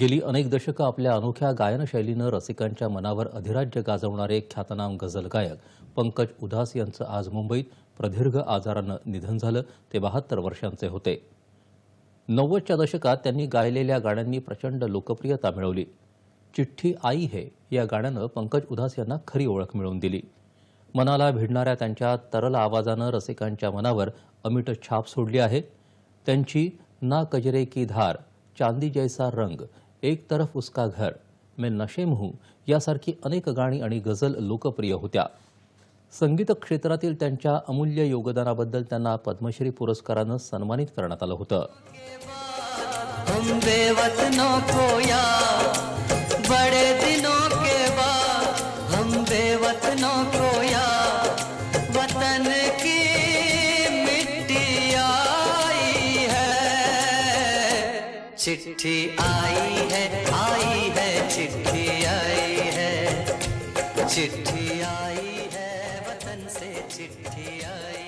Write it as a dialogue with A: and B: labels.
A: गेली अनेक दशकं आपल्या अनोख्या गायनशैलीनं रसिकांच्या मनावर अधिराज्य गाजवणारे ख्यातनाम गझल गायक पंकज उधास यांचं आज मुंबईत प्रदीर्घ आजारानं निधन झालं ते बहात्तर वर्षांचे होते. नव्वदच्या दशकात त्यांनी गायलेल्या गाण्यांनी प्रचंड लोकप्रियता मिळवली. चिठ्ठी आई हे या गाण्यानं पंकज उधास यांना खरी ओळख मिळवून दिली. मनाला भिडणाऱ्या त्यांच्या तरल आवाजानं रसिकांच्या मनावर अमिट छाप सोडली आहे. त्यांची ना कजरे की धार चांदी जैसा रंग एक तरफ उसका घर मैं नशेम हूं यासारखी अनेक गाणी आणि गझल लोकप्रिय होत्या. संगीत क्षेत्रातील त्यांच्या अमूल्य योगदानाबद्दल त्यांना पद्मश्री पुरस्कारानं सन्मानित करण्यात आलं होतं.
B: हम आई चिट्ठी आई है वतन से चिट्ठी आई।